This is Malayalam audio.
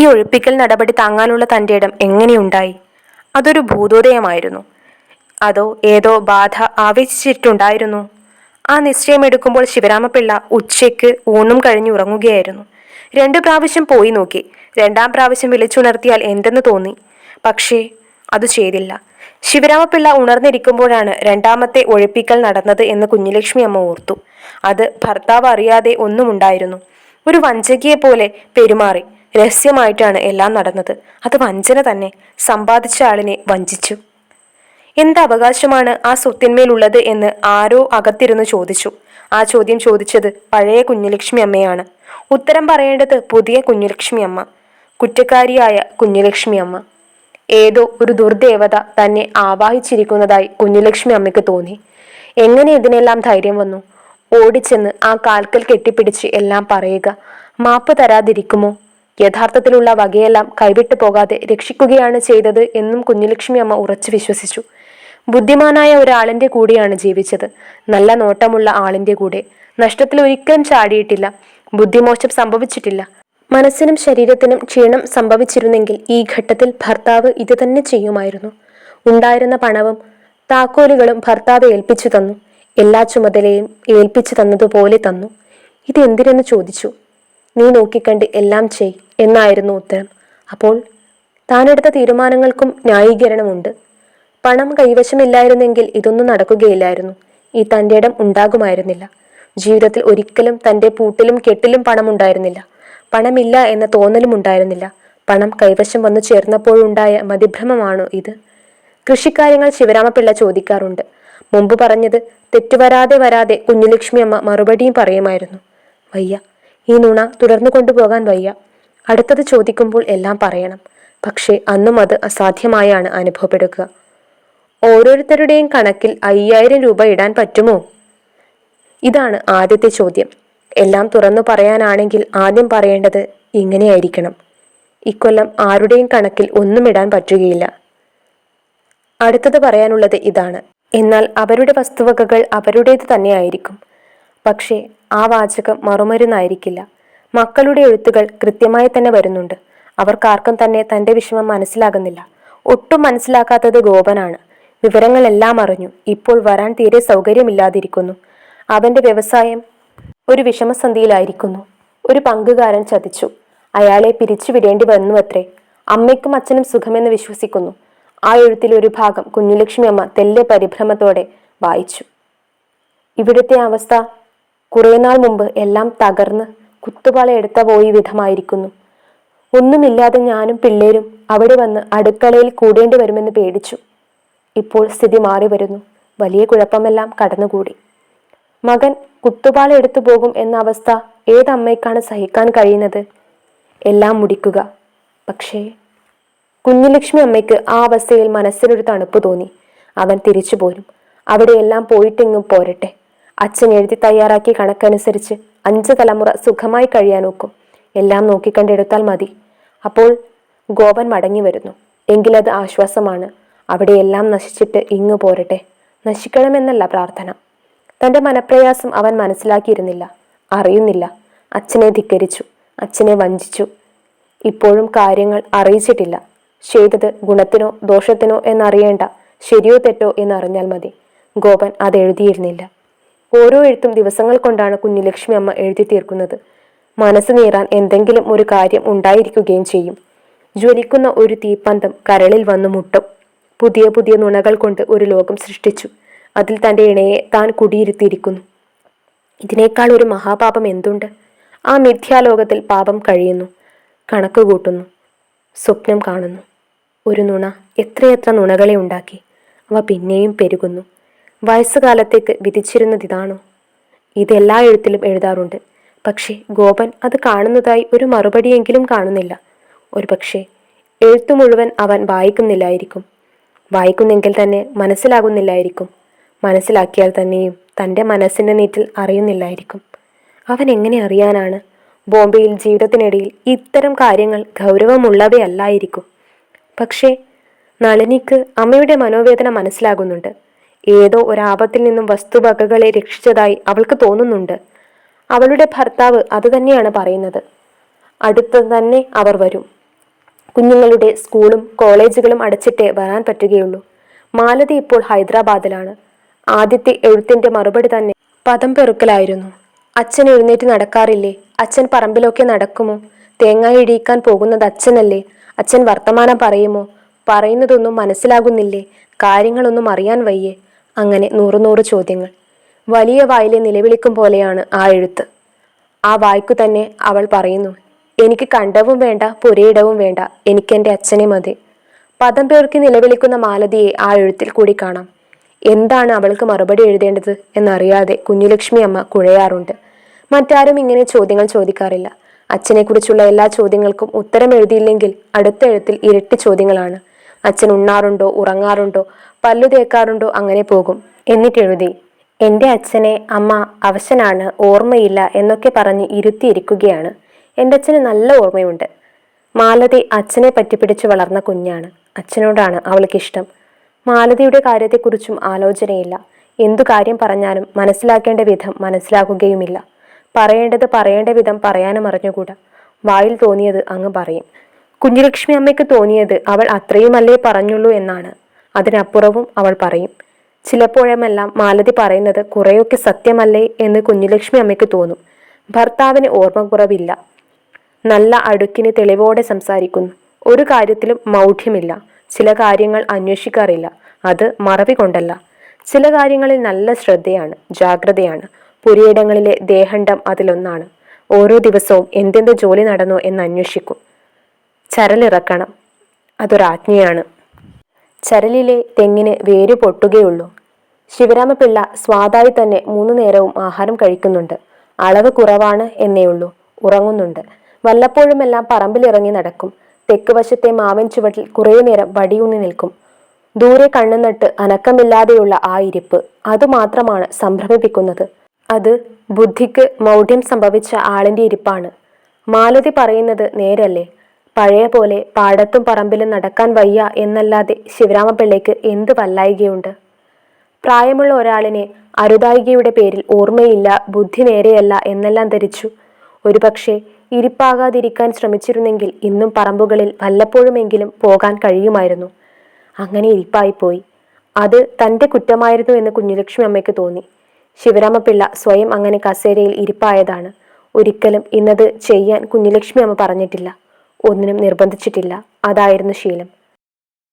ഈ ഒഴിപ്പിക്കൽ നടപടി താങ്ങാനുള്ള തന്റെ ഇടം എങ്ങനെയുണ്ടായി? അതൊരു ഭൂതോദയമായിരുന്നു. അതോ ഏതോ ബാധ ആവേശിച്ചിട്ടുണ്ടായിരുന്നു? ആ നിശ്ചയമെടുക്കുമ്പോൾ ശിവരാമപിള്ള ഉച്ചയ്ക്ക് ഊണും കഴിഞ്ഞു ഉറങ്ങുകയായിരുന്നു. രണ്ടു പ്രാവശ്യം പോയി നോക്കി. രണ്ടാം പ്രാവശ്യം വിളിച്ചുണർത്തിയാൽ എന്തെന്ന് തോന്നി? പക്ഷേ അത് ചെയ്തില്ല. ശിവരാമപിള്ള ഉണർന്നിരിക്കുമ്പോഴാണ് രണ്ടാമത്തെ ഒഴിപ്പിക്കൽ നടന്നത് എന്ന് കുഞ്ഞുലക്ഷ്മി അമ്മ ഓർത്തു. അത് ഭർത്താവ് അറിയാതെ ഒന്നുമുണ്ടായിരുന്നു. ഒരു വഞ്ചകിയെ പോലെ പെരുമാറി. രഹസ്യമായിട്ടാണ് എല്ലാം നടന്നത്. അത് വഞ്ചന തന്നെ. സമ്പാദിച്ച ആളിനെ വഞ്ചിച്ചു. എന്ത് അവകാശമാണ് ആ സ്വത്തിന്മേലുള്ളത് എന്ന് ആരോ അകത്തിരുന്ന് ചോദിച്ചു. ആ ചോദ്യം ചോദിച്ചത് പഴയ കുഞ്ഞുലക്ഷ്മി അമ്മയാണ്. ഉത്തരം പറയേണ്ടത് പുതിയ കുഞ്ഞുലക്ഷ്മി അമ്മ. കുറ്റക്കാരിയായ കുഞ്ഞുലക്ഷ്മി അമ്മ. ഏതോ ഒരു ദുർദേവത തന്നെ ആവാഹിച്ചിരിക്കുന്നതായി കുഞ്ഞുലക്ഷ്മി അമ്മയ്ക്ക് തോന്നി. എങ്ങനെ ഇതിനെല്ലാം ധൈര്യം വന്നു? ഓടിച്ചെന്ന് ആ കാൽക്കൽ കെട്ടിപ്പിടിച്ച് എല്ലാം പറയുക. മാപ്പ് തരാതിരിക്കുമോ? യഥാർത്ഥത്തിലുള്ള വകയെല്ലാം കൈവിട്ടു പോകാതെ രക്ഷിക്കുകയാണ് ചെയ്തത് എന്നും കുഞ്ഞുലക്ഷ്മി അമ്മ ഉറച്ചു വിശ്വസിച്ചു. ബുദ്ധിമാനായ ഒരാളിന്റെ കൂടെയാണ് ജീവിച്ചത്. നല്ല നോട്ടമുള്ള ആളിന്റെ കൂടെ. നഷ്ടത്തിൽ ഒരിക്കലും ചാടിയിട്ടില്ല. ബുദ്ധിമോശം സംഭവിച്ചിട്ടില്ല. മനസ്സിനും ശരീരത്തിനും ക്ഷീണം സംഭവിച്ചിരുന്നെങ്കിൽ ഈ ഘട്ടത്തിൽ ഭർത്താവ് ഇത് തന്നെ ചെയ്യുമായിരുന്നു. ഉണ്ടായിരുന്ന പണവും താക്കോലുകളും ഭർത്താവ് ഏൽപ്പിച്ചു തന്നു. എല്ലാ ചുമതലയും ഏൽപ്പിച്ചു തന്നതുപോലെ തന്നു. ഇത് എന്തിനെന്ന് ചോദിച്ചു. നീ നോക്കിക്കണ്ട് എല്ലാം ചെയ്. എന്നായിരുന്നു ഉത്തരം. അപ്പോൾ താനെടുത്ത തീരുമാനങ്ങൾക്കും ന്യായീകരണമുണ്ട്. പണം കൈവശമില്ലായിരുന്നെങ്കിൽ ഇതൊന്നും നടക്കുകയില്ലായിരുന്നു. ഈ തന്റെ ഇടം ഉണ്ടാകുമായിരുന്നില്ല. ജീവിതത്തിൽ ഒരിക്കലും തന്റെ പൂട്ടിലും കെട്ടിലും പണം ഉണ്ടായിരുന്നില്ല പണമില്ല എന്ന തോന്നലും ഉണ്ടായിരുന്നില്ല പണം കൈവശം വന്നു ചേർന്നപ്പോഴുണ്ടായ മതിഭ്രമമാണോ ഇത്? കൃഷിക്കാര്യങ്ങൾ ശിവരാമപിള്ള ചോദിക്കാറുണ്ട്. മുമ്പ് പറഞ്ഞത് തെറ്റുവരാതെ വരാതെ കുഞ്ഞുലക്ഷ്മി അമ്മ മറുപടിയും പറയുമായിരുന്നു. വയ്യ. ഈ നുണ തുടർന്നു കൊണ്ടുപോകാൻ വയ്യ. അടുത്തത് ചോദിക്കുമ്പോൾ എല്ലാം പറയണം. പക്ഷേ അന്നും അത് അസാധ്യമായാണ് അനുഭവപ്പെടുക. ഓരോരുത്തരുടെയും കണക്കിൽ അയ്യായിരം രൂപ ഇടാൻ പറ്റുമോ? ഇതാണ് ആദ്യത്തെ ചോദ്യം. എല്ലാം തുറന്നു പറയാനാണെങ്കിൽ ആദ്യം പറയേണ്ടത് ഇങ്ങനെയായിരിക്കണം. ഇക്കൊല്ലം ആരുടെയും കണക്കിൽ ഒന്നും ഇടാൻ പറ്റുകയില്ല. അടുത്തത് പറയാനുള്ളത് ഇതാണ്. എന്നാൽ അവരുടെ വസ്തുവകകൾ അവരുടേത് തന്നെയായിരിക്കും. പക്ഷേ ആ വാചകം മറുമരുന്നായിരിക്കില്ല. മക്കളുടെ എഴുത്തുകൾ കൃത്യമായി തന്നെ വരുന്നുണ്ട്. അവർക്കാർക്കും തന്നെ തന്റെ വിഷമം മനസ്സിലാകുന്നില്ല. ഒട്ടും മനസ്സിലാക്കാത്തത് ഗോപനാണ്. വിവരങ്ങളെല്ലാം അറിഞ്ഞു. ഇപ്പോൾ വരാൻ തീരെ സൗകര്യമില്ലാതിരിക്കുന്നു. അവന്റെ വ്യവസായം ഒരു വിഷമസന്ധിയിലായിരിക്കുന്നു. ഒരു പങ്കുകാരൻ ചതിച്ചു. അയാളെ പിരിച്ചുവിടേണ്ടി വന്നുവത്രേ അമ്മയ്ക്കും അച്ഛനും സുഖമെന്ന് വിശ്വസിക്കുന്നു. ആ എഴുത്തിൽ ഒരു ഭാഗം കുഞ്ഞുലക്ഷ്മി അമ്മ തെല്ലെ പരിഭ്രമത്തോടെ വായിച്ചു. ഇവിടുത്തെ അവസ്ഥ കുറേ നാൾ മുമ്പ് എല്ലാം തകർന്ന് കുത്തുപാള എടുത്ത പോയി വിധമായിരിക്കുന്നു. ഒന്നുമില്ലാതെ ഞാനും പിള്ളേരും അവിടെ വന്ന് അടുക്കളയിൽ കൂടേണ്ടി വരുമെന്ന് പേടിച്ചു. ഇപ്പോൾ സ്ഥിതി മാറി വരുന്നു. വലിയ കുഴപ്പമെല്ലാം കടന്നുകൂടി. മകൻ കുത്തുപാള എടുത്തു പോകും എന്ന അവസ്ഥ ഏതമ്മയ്ക്കാണ് സഹിക്കാൻ കഴിയുന്നത്? എല്ലാം മുടിക്കുക. പക്ഷേ കുഞ്ഞുലക്ഷ്മി അമ്മയ്ക്ക് ആ അവസ്ഥയിൽ മനസ്സിനൊരു തണുപ്പ് തോന്നി. അവൻ തിരിച്ചു പോരും അവിടെയെല്ലാം പോയിട്ടെങ്ങും പോരട്ടെ. അച്ഛൻ എഴുതി തയ്യാറാക്കിയ കണക്കനുസരിച്ച് അഞ്ച് തലമുറ സുഖമായി കഴിയാൻ നോക്കും എല്ലാം നോക്കിക്കണ്ടെടുത്താൽ മതി. അപ്പോൾ ഗോപൻ മടങ്ങി വരുന്നു. എങ്കിലത് ആശ്വാസമാണ്. അവിടെയെല്ലാം നശിച്ചിട്ട് ഇങ്ങു പോരട്ടെ. നശിക്കണമെന്നല്ല പ്രാർത്ഥന. തന്റെ മനപ്രയാസം അവൻ മനസ്സിലാക്കിയിരുന്നില്ല. അറിയുന്നില്ല. അച്ഛനെ ധിക്കരിച്ചു. അച്ഛനെ വഞ്ചിച്ചു. ഇപ്പോഴും കാര്യങ്ങൾ അറിയിച്ചിട്ടില്ല. ചെയ്തത് ഗുണത്തിനോ ദോഷത്തിനോ എന്നറിയേണ്ട ശരിയോ തെറ്റോ എന്നറിഞ്ഞാൽ മതി. ഗോപൻ അത് എഴുതിയിരുന്നില്ല. ഓരോ എഴുത്തും ദിവസങ്ങൾ കൊണ്ടാണ് കുഞ്ഞുലക്ഷ്മി അമ്മ എഴുതി തീർക്കുന്നത്. മനസ്സ് നീറാൻ എന്തെങ്കിലും ഒരു കാര്യം ഉണ്ടായിരിക്കുകയും ചെയ്യും. ജ്വലിക്കുന്ന ഒരു തീപ്പന്തം കരളിൽ വന്നു മുട്ടും. പുതിയ പുതിയ നുണകൾ കൊണ്ട് ഒരു ലോകം സൃഷ്ടിച്ചു. അതിൽ തന്റെ ഇണയെ താൻ കുടിയിരുത്തിയിരിക്കുന്നു. ഇതിനേക്കാൾ ഒരു മഹാപാപം എന്തുണ്ട്? ആ മിഥ്യാലോകത്തിൽ പാപം കഴിയുന്നു. കണക്ക് കൂട്ടുന്നു. സ്വപ്നം കാണുന്നു. ഒരു നുണ എത്രയെത്ര നുണകളെ ഉണ്ടാക്കി. അവ പിന്നെയും പെരുകുന്നു. വയസ്സുകാലത്തേക്ക് വിധിച്ചിരുന്നതിതാണോ. ഇതെല്ലാ എഴുത്തിലും എഴുതാറുണ്ട്. പക്ഷേ ഗോപൻ അത് കാണുന്നതായി ഒരു മറുപടിയെങ്കിലും കാണുന്നില്ല. ഒരു പക്ഷേ എഴുത്തു മുഴുവൻ അവൻ വായിക്കുന്നില്ലായിരിക്കും. വായിക്കുന്നെങ്കിൽ തന്നെ മനസ്സിലാകുന്നില്ലായിരിക്കും. മനസ്സിലാക്കിയാൽ തന്നെയും തന്റെ മനസ്സിന്റെ നീറ്റിൽ അറിയുന്നില്ലായിരിക്കും. അവൻ എങ്ങനെ അറിയാനാണ്? ബോംബെയിൽ ജീവിതത്തിനിടയിൽ ഇത്തരം കാര്യങ്ങൾ ഗൗരവമുള്ളവയല്ലായിരിക്കും. പക്ഷേ നളിനിക്ക് അമ്മയുടെ മനോവേദന മനസ്സിലാകുന്നുണ്ട്. ഏതോ ഒരാപത്തിൽ നിന്നും വസ്തുവകകളെ രക്ഷിച്ചതായി അവൾക്ക് തോന്നുന്നുണ്ട്. അവളുടെ ഭർത്താവ് അതുതന്നെയാണ് പറയുന്നത്. അടുത്ത് തന്നെ അവർ വരും. കുഞ്ഞുങ്ങളുടെ സ്കൂളും കോളേജുകളും അടച്ചിട്ടേ വരാൻ പറ്റുകയുള്ളൂ. മാലതി ഇപ്പോൾ ഹൈദരാബാദിലാണ്. ആദ്യത്തെ എഴുത്തിന്റെ മറുപടി തന്നെ പദം പെറുക്കലായിരുന്നു. അച്ഛൻ എഴുന്നേറ്റ് നടക്കാറില്ലേ? അച്ഛൻ പറമ്പിലൊക്കെ നടക്കുമോ? തേങ്ങ ഇടിയിക്കാൻ പോകുന്നത് അച്ഛനല്ലേ? അച്ഛൻ വർത്തമാനം പറയുമോ? പറയുന്നതൊന്നും മനസ്സിലാകുന്നില്ലേ? കാര്യങ്ങളൊന്നും അറിയാൻ വയ്യേ. അങ്ങനെ നൂറു നൂറ് ചോദ്യങ്ങൾ. വലിയ വായിലെ നിലവിളിക്കും പോലെയാണ് ആ എഴുത്ത്. ആ വായ്ക്കു തന്നെ അവൾ പറയുന്നു എനിക്ക് കണ്ടവും വേണ്ട പുരയിടവും വേണ്ട എനിക്കെന്റെ അച്ഛനെ മതി. പദം പേർക്ക് നിലവിളിക്കുന്ന മാലതിയെ ആ എഴുത്തിൽ കൂടി കാണാം. എന്താണ് അവൾക്ക് മറുപടി എഴുതേണ്ടത് എന്നറിയാതെ കുഞ്ഞുലക്ഷ്മി അമ്മ കുഴയാറുണ്ട്. മറ്റാരും ഇങ്ങനെ ചോദ്യങ്ങൾ ചോദിക്കാറില്ല. അച്ഛനെക്കുറിച്ചുള്ള എല്ലാ ചോദ്യങ്ങൾക്കും ഉത്തരം എഴുതിയില്ലെങ്കിൽ അടുത്ത എഴുത്തിൽ ഇരട്ടി ചോദ്യങ്ങളാണ്. അച്ഛൻ ഉണ്ണാറുണ്ടോ ഉറങ്ങാറുണ്ടോ പല്ലു തേക്കാറുണ്ടോ അങ്ങനെ പോകും. എന്നിട്ട് എഴുതി എന്റെ അച്ഛനെ അമ്മ അവശനാണ് ഓർമ്മയില്ല എന്നൊക്കെ പറഞ്ഞ് ഇരുത്തിയിരിക്കുകയാണ്. എന്റെ അച്ഛന് നല്ല ഓർമ്മയുണ്ട്. മാലതി അച്ഛനെ പറ്റിപ്പിടിച്ച് വളർന്ന കുഞ്ഞാണ്. അച്ഛനോടാണ് അവൾക്കിഷ്ടം മാലതിയുടെ കാര്യത്തെക്കുറിച്ചും ആലോചനയില്ല. എന്തു കാര്യം പറഞ്ഞാലും മനസ്സിലാക്കേണ്ട വിധം മനസ്സിലാക്കുകയുമില്ല പറയേണ്ടത് പറയേണ്ട വിധം പറയാനും അറിഞ്ഞുകൂടാ. വായിൽ തോന്നിയത് അങ്ങ് പറയും. കുഞ്ഞുലക്ഷ്മി അമ്മയ്ക്ക് തോന്നിയത് അവൾ അത്രയുമല്ലേ പറഞ്ഞുള്ളൂ എന്നാണ്. അതിനപ്പുറവും അവൾ പറയും ചിലപ്പോഴമെല്ലാം മാലതി പറയുന്നത് കുറേയൊക്കെ സത്യമല്ലേ എന്ന് കുഞ്ഞുലക്ഷ്മി അമ്മയ്ക്ക് തോന്നും. ഭർത്താവിന് ഓർമ്മക്കുറവില്ല നല്ല അടുക്കിന് തെളിവോടെ സംസാരിക്കുന്നു. ഒരു കാര്യത്തിലും മൗഢ്യമില്ല. ചില കാര്യങ്ങൾ അന്വേഷിക്കാറില്ല. അത് മറവി കൊണ്ടല്ല. ചില കാര്യങ്ങളിൽ നല്ല ശ്രദ്ധയാണ് ജാഗ്രതയാണ്. പുരയിടങ്ങളിലെ ദേഹണ്ഡം അതിലൊന്നാണ്. ഓരോ ദിവസവും എന്തെന്ത് ജോലി നടന്നോ എന്ന് അന്വേഷിക്കും. ചരലിറക്കണം. അതൊരാജ്ഞയാണ് ചരലിലെ തെങ്ങിന് വേര് പൊട്ടുകയുള്ളൂ. ശിവരാമപിള്ള സ്വാതായി തന്നെ മൂന്നു നേരവും ആഹാരം കഴിക്കുന്നുണ്ട്. അളവ് കുറവാണ് എന്നേയുള്ളൂ ഉറങ്ങുന്നുണ്ട്. വല്ലപ്പോഴുമെല്ലാം പറമ്പിലിറങ്ങി നടക്കും. തെക്ക് വശത്തെ മാവൻ ചുവട്ടിൽ കുറേ നേരം വടിയൂന്നി നിൽക്കും. ദൂരെ കണ്ണുനട്ട് അനക്കമില്ലാതെയുള്ള ആ ഇരിപ്പ് അതുമാത്രമാണ് സംഭ്രമിപ്പിക്കുന്നത്. അത് ബുദ്ധിക്ക് മൗഢ്യം സംഭവിച്ച ആളിന്റെ ഇരിപ്പാണ്. മാലതി പറയുന്നത് നേരല്ലേ? പഴയ പോലെ പാടത്തും പറമ്പിലും നടക്കാൻ വയ്യ എന്നല്ലാതെ ശിവരാമപിള്ളയ്ക്ക് എന്ത് വല്ലായികയുണ്ട്? പ്രായമുള്ള ഒരാളിനെ അരുതായികയുടെ പേരിൽ ഓർമ്മയില്ല ബുദ്ധി നേരെയല്ല എന്നെല്ലാം ധരിച്ചു. ഒരുപക്ഷെ ഇരിപ്പാകാതിരിക്കാൻ ശ്രമിച്ചിരുന്നെങ്കിൽ ഇന്നും പറമ്പുകളിൽ വല്ലപ്പോഴുമെങ്കിലും പോകാൻ കഴിയുമായിരുന്നു. അങ്ങനെ ഇരിപ്പായിപ്പോയി. അത് തന്റെ കുറ്റമായിരുന്നു എന്ന് കുഞ്ഞുലക്ഷ്മി അമ്മയ്ക്ക് തോന്നി. ശിവരാമപിള്ള സ്വയം അങ്ങനെ കസേരയിൽ ഇരിപ്പായതാണ്. ഒരിക്കലും ഇന്നത് ചെയ്യാൻ കുഞ്ഞുലക്ഷ്മി അമ്മ പറഞ്ഞിട്ടില്ല. ഒന്നിനും നിർബന്ധിച്ചിട്ടില്ല. അതായിരുന്നു ശീലം.